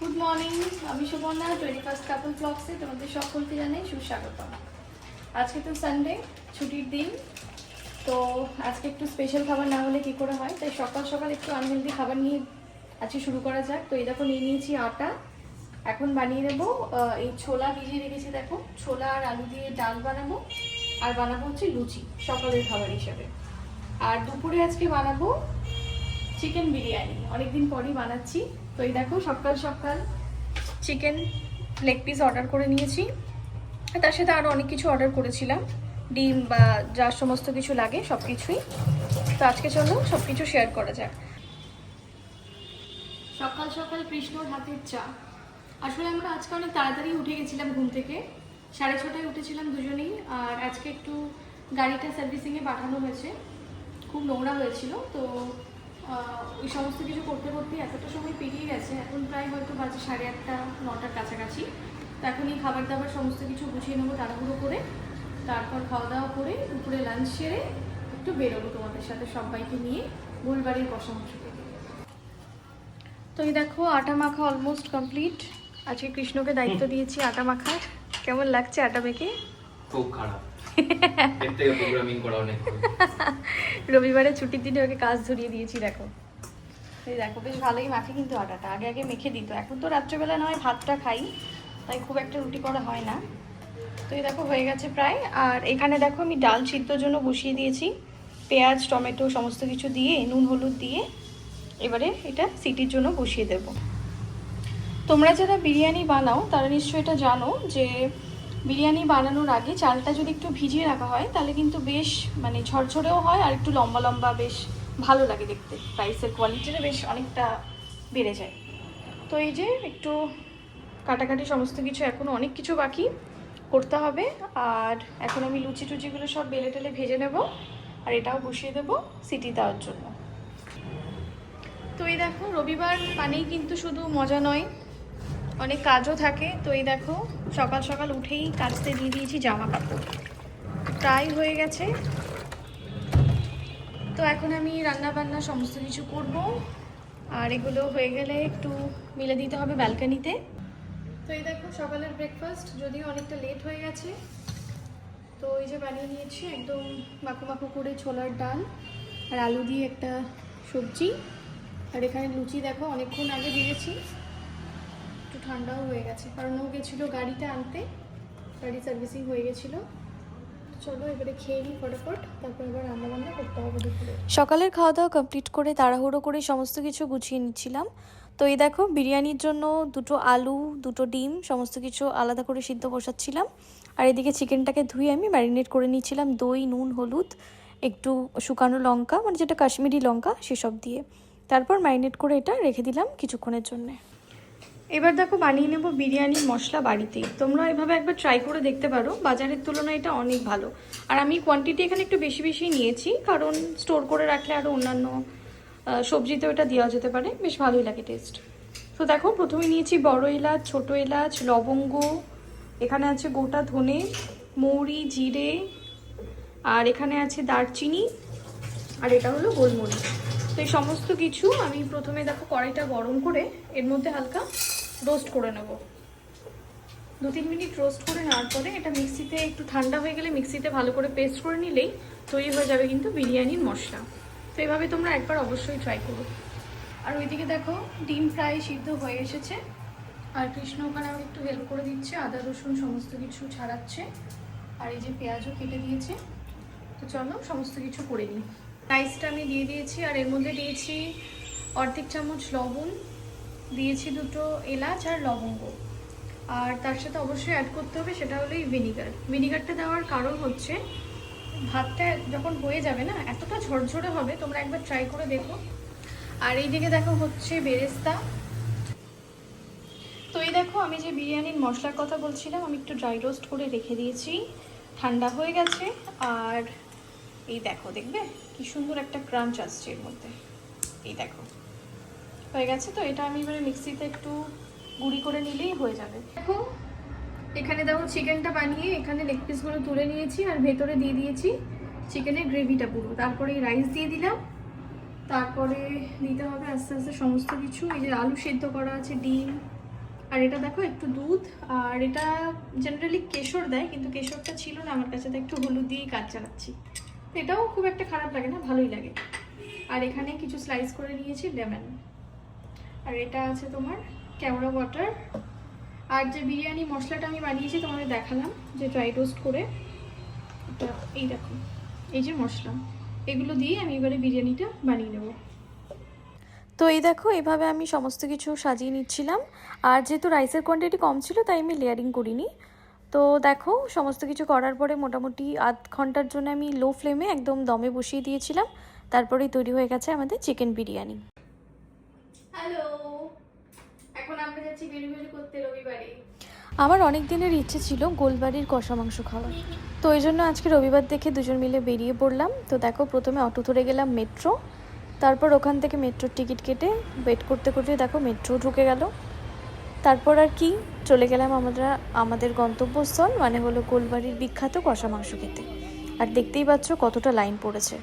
Good morning আমি Subarna twenty first couple ব্লগসে তোমাদের সকলকে জানাই সুস্বাগতম। আজকে তো সানডে ছুটির দিন, তো আজকে একটু স্পেশাল খাবার না হলে কী করে হয়? তাই সকাল সকাল একটু আনহেলদি খাবার নিয়ে আজকে শুরু করা যাক। তো এই দেখো, নিয়ে নিয়েছি আটা। এখন বানিয়ে নেব এই ছোলা ভিজিয়ে রেখেছি দেখো। ছোলা আর আলু দিয়ে ডাল বানাবো, আর বানাবো হচ্ছে লুচি, সকালের খাবার হিসাবে। আর দুপুরে আজকে বানাবো চিকেন বিরিয়ানি। অনেকদিন পরই বানাচ্ছি। তো এই দেখো, সকাল সকাল চিকেন লেগ পিস অর্ডার করে নিয়েছি। তার সাথে আরও অনেক কিছু অর্ডার করেছিলাম। ডিম বা যা সমস্ত কিছু লাগে সব কিছুই তো আজকে চলো সব কিছু শেয়ার করা যাক। সকাল সকাল কৃষ্ণর হাতের চা। আসলে আমরা আজকে অনেক তাড়াতাড়ি উঠে গেছিলাম ঘুম থেকে। সাড়ে ছটায় উঠেছিলাম দুজনেই, আর আজকে একটু গাড়িটা সার্ভিসিংয়ে পাঠানো হয়েছে। খুব নোংরা হয়েছিল, তো ওই সমস্ত কিছু করতে করতে এতটা সময় পেরিয়ে গেছে এখন প্রায় হয়তো বাজে সাড়ে আটটা নটার কাছাকাছি। তো এখন এই খাবার দাবার সমস্ত কিছু গুছিয়ে নেব তাড়াহুড়ো করে। তারপর খাওয়া দাওয়া করে দুপুরে লাঞ্চ সেরে একটু বেরোবো তোমাদের সাথে সবাইকে নিয়ে গোলবাড়ির বসাংশ থেকে। তো এই দেখো আটা মাখা অলমোস্ট কমপ্লিট আজকে কৃষ্ণকে দায়িত্ব দিয়েছি আটা মাখার। কেমন লাগছে আটা মেখে? খুব খারাপ। রবিবারে ছুটির দিনে ওকে কাজ ধরিয়ে দিয়েছি দেখো। এই দেখো বেশ ভালোই মাখে কিন্তু আটাটা। আগে আগে মেখে দিত। এখন তো রাত্রেবেলা নয় ভাতটা খাই। তাই খুব একটা রুটি করা হয় না। তো এই দেখো হয়ে গেছে প্রায়। আর এখানে দেখো আমি ডাল সিদ্ধর জন্য বসিয়ে দিয়েছি। পেঁয়াজ টমেটো সমস্ত কিছু দিয়ে নুন হলুদ দিয়ে এবারে এটা সিটির জন্য বসিয়ে দেব। তোমরা যারা বিরিয়ানি বানাও তারা নিশ্চয়ই এটা জানো যে বিরিয়ানি বানানোর আগে চালটা যদি একটু ভিজিয়ে রাখা হয়, তাহলে কিন্তু বেশ মানে ঝরঝরেও হয় আর একটু লম্বা লম্বা বেশ ভালো লাগে দেখতে। রাইসের কোয়ালিটিটা বেশ অনেকটা বেড়ে যায়। তো এই যে একটু কাটাকাটি সমস্ত কিছু এখনও অনেক কিছু বাকি করতে হবে। আর এখন আমি লুচি টুচিগুলো সব বেলে টেলে ভেজে নেব আর এটাও বসিয়ে দেবো সিটি দেওয়ার জন্য। তো এই দেখো, রবিবার মানেই কিন্তু শুধু মজা নয় অনেক কাজও থাকে। তো এই দেখো, সকাল সকাল উঠেই কাচতে দিয়ে দিয়েছি জামা কাপড় প্রায় হয়ে গেছে। তো এখন আমি রান্না বান্না সমস্ত কিছু করব। আর এগুলো হয়ে গেলে একটু মিলে দিতে হবে ব্যালকানিতে। তো এই দেখো, সকালের ব্রেকফাস্ট যদিও অনেকটা লেট হয়ে গেছে। তো এই যে বানিয়ে নিয়েছি একদম মাখো মাখো করে ছোলার ডাল আর আলু দিয়ে একটা সবজি। আর এখানে লুচি দেখো, অনেকক্ষণ আগে একটু ঠান্ডাও হয়ে গেছে, কারণ ও গেছিল গাড়িটা আনতে, গাড়ি সার্ভিসিং হয়ে গেছিল। চলো এবারে খেয়ে নিই তারপর এবার রান্না বান্না করতে হবে সকালের খাওয়া দাওয়া কমপ্লিট করে তাড়াহুড়ো করে সমস্ত কিছু গুছিয়ে নিচ্ছিলাম। তো এই দেখো, বিরিয়ানির জন্য দুটো আলু, দুটো ডিম, সমস্ত কিছু আলাদা করে সিদ্ধ বসাচ্ছিলাম। আর এদিকে চিকেনটাকে ধুয়ে আমি ম্যারিনেট করে নিচ্ছিলাম দই, নুন, হলুদ, একটু শুকানো লঙ্কা মানে যেটা কাশ্মীরি লঙ্কা, সেসব দিয়ে। তারপর ম্যারিনেট করে এটা রেখে দিলাম কিছুক্ষণের জন্যে। এবার দেখো বানিয়ে নেব বিরিয়ানির মশলা বাড়িতেই। তোমরা এভাবে একবার ট্রাই করে দেখতে পারো, বাজারের তুলনায় এটা অনেক ভালো। আর আমি কোয়ান্টিটি এখানে একটু বেশি বেশি নিয়েছি, কারণ স্টোর করে রাখলে আরও অন্যান্য সবজিতেও এটা দেওয়া যেতে পারে। বেশ ভালোই লাগে টেস্ট তো দেখো, প্রথমে নিয়েছি বড় এলাচ, ছোট এলাচ, লবঙ্গ, এখানে আছে গোটা ধনে, মৌরি, জিরে, আর এখানে আছে দারচিনি, আর এটা হলো গোলমরিচ। তো এই সমস্ত কিছু আমি প্রথমে দেখো কড়াইটা গরম করে, এর মধ্যে হালকা রোস্ট করে নেব। দু তিন মিনিট রোস্ট করে নেওয়ার পরে এটা মিক্সিতে একটু ঠান্ডা হয়ে গেলে মিক্সিতে ভালো করে পেস্ট করে নিলেই তৈরি হয়ে যাবে কিন্তু বিরিয়ানির মশলা। তো এভাবে তোমরা একবার অবশ্যই ট্রাই করো। আর ওইদিকে দেখো ডিম প্রায় সিদ্ধ হয়ে এসেছে। আর কৃষ্ণ ওখানে আমাকে একটু হেল্প করে দিচ্ছে, আদা, রসুন সমস্ত কিছু ছাড়াচ্ছে। আর এই যে পেঁয়াজও কেটে দিয়েছে। তো চলো সমস্ত কিছু করে নিই। রাইসটা আমি দিয়ে দিয়েছি, আর এর মধ্যে দিয়েছি অর্ধেক চামচ লবণ দিয়েছি দুটো এলাচ আর লবঙ্গ। আর তার সাথে অবশ্যই অ্যাড করতে হবে সেটা হলো এই ভিনিগার ভিনিগারটা দেওয়ার কারণ হচ্ছে, ভাতটা যখন হয়ে যাবে না, এতটা ঝরঝরে হবে, তোমরা একবার ট্রাই করে দেখো। আর এইদিকে দেখো হচ্ছে বেরেস্তা। তো এই দেখো, আমি যে বিরিয়ানির মশলার কথা বলছিলাম, আমি একটু ড্রাই রোস্ট করে রেখে দিয়েছি। ঠান্ডা হয়ে গেছে, আর এই দেখো, দেখবে? কি সুন্দর একটা ক্রাঞ্চ আসছে এর মধ্যে। এই দেখো। হয়ে গেছে, তো এটা আমি এবারে মিক্সিতে একটু গুঁড়ি করে নিলেই হয়ে যাবে। দেখো, এখানে দেখো চিকেনটা বানিয়ে এখানে লেগ পিসগুলো তুলে নিয়েছি আর ভেতরে দিয়ে দিয়েছি চিকেনের গ্রেভিটা পুরো। তারপরে রাইস দিয়ে দিলাম। তারপরে দিতে হবে আস্তে আস্তে সমস্ত কিছু। এই যে আলু সেদ্ধ করা আছে, ডিম, আর এটা দেখো একটু দুধ। আর এটা জেনারেলি কেশর দেয়, কিন্তু কেশরটা ছিল না, আমার কাছে তো একটু হলুদ দিয়েই কাজ চালাচ্ছি। এটাও খুব একটা খারাপ লাগে না, ভালোই লাগে। আর এখানে কিছু স্লাইস করে নিয়েছি লেমন আর এটা আছে তোমার ক্যামেরা ওয়াটার আর যে বিরিয়ানি মশলাটা আমি বানিয়েছি তোমাদের দেখালাম, যে ড্রাই রোস্ট করে। এটা এই দেখো, এই যে মশলা, এগুলো দিয়ে আমি এবারে বিরিয়ানিটা বানিয়ে নেব। তো এই দেখো, এভাবে আমি সমস্ত কিছু সাজিয়ে নিচ্ছিলাম। আর যেহেতু রাইসের কোয়ান্টিটি কম ছিল, তাই আমি লেয়ারিং করিনি। তো দেখো, সমস্ত কিছু করার পরে মোটামুটি আধ ঘণ্টার জন্য আমি লো ফ্লেমে একদম দমে বসিয়ে দিয়েছিলাম। তারপরেই তৈরি হয়ে গেছে আমাদের চিকেন বিরিয়ানি। এখন আমার অনেক দিনের ইচ্ছে ছিল গোলবাড়ির কষা মাংস খাওয়ার। তো ওই জন্য আজকে রবিবার দেখে দুজন মিলে বেরিয়ে পড়লাম। তো দেখো, প্রথমে অটো ধরে গেলাম মেট্রো। তারপর ওখান থেকে মেট্রোর টিকিট কেটে ওয়েট করতে করতে দেখো মেট্রো ঢুকে গেল। তারপর আর কি, চলে গেলাম আমরা, আমাদের গন্তব্যস্থল মানে হলো গোলবাড়ির বিখ্যাত কষা মাংস খেতে। আর দেখতেই পাচ্ছ কতটা লাইন পড়েছে।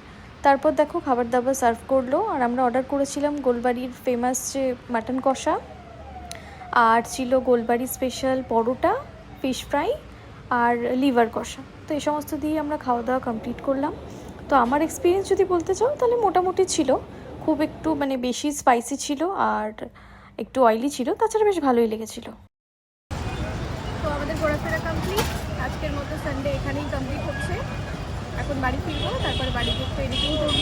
তারপর দেখো খাবার দাবার সার্ভ করল, আর আমরা অর্ডার করেছিলাম গোলবাড়ির ফেমাস যে মাটন কষা, আর ছিল Golbari special paratha fish fry আর লিভার কষা। তো এই সমস্ত দিয়ে আমরা খাওয়া দাওয়া কমপ্লিট করলাম। তো আমার এক্সপিরিয়েন্স যদি বলতে চাও, তাহলে মোটামুটি ছিল। খুব একটু মানে বেশি স্পাইসি ছিল আর একটু অয়েলি ছিল, তাছাড়া বেশ ভালোই লেগেছিলো। তো আমাদের ঘোরাফেরা কমপ্লিট আজকের মতো সানডে এখানেই কমপ্লিট হচ্ছে। এখন বাড়ি ফিরবো, তারপরে বাড়ি ঢুকতে এডিটিং করব।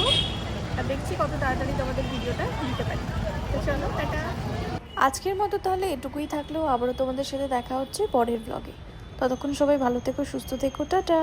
আর দেখছি কত তাড়াতাড়ি তোমাদের ভিডিওটা দিতে পারি। তো চলো, টাটা। আজকের মতো তাহলে এটুকুই থাকলেও আবারও তোমাদের সাথে দেখা হচ্ছে পরের ব্লগে ততক্ষণ সবাই ভালো থেকো, সুস্থ থেকো। টাটা।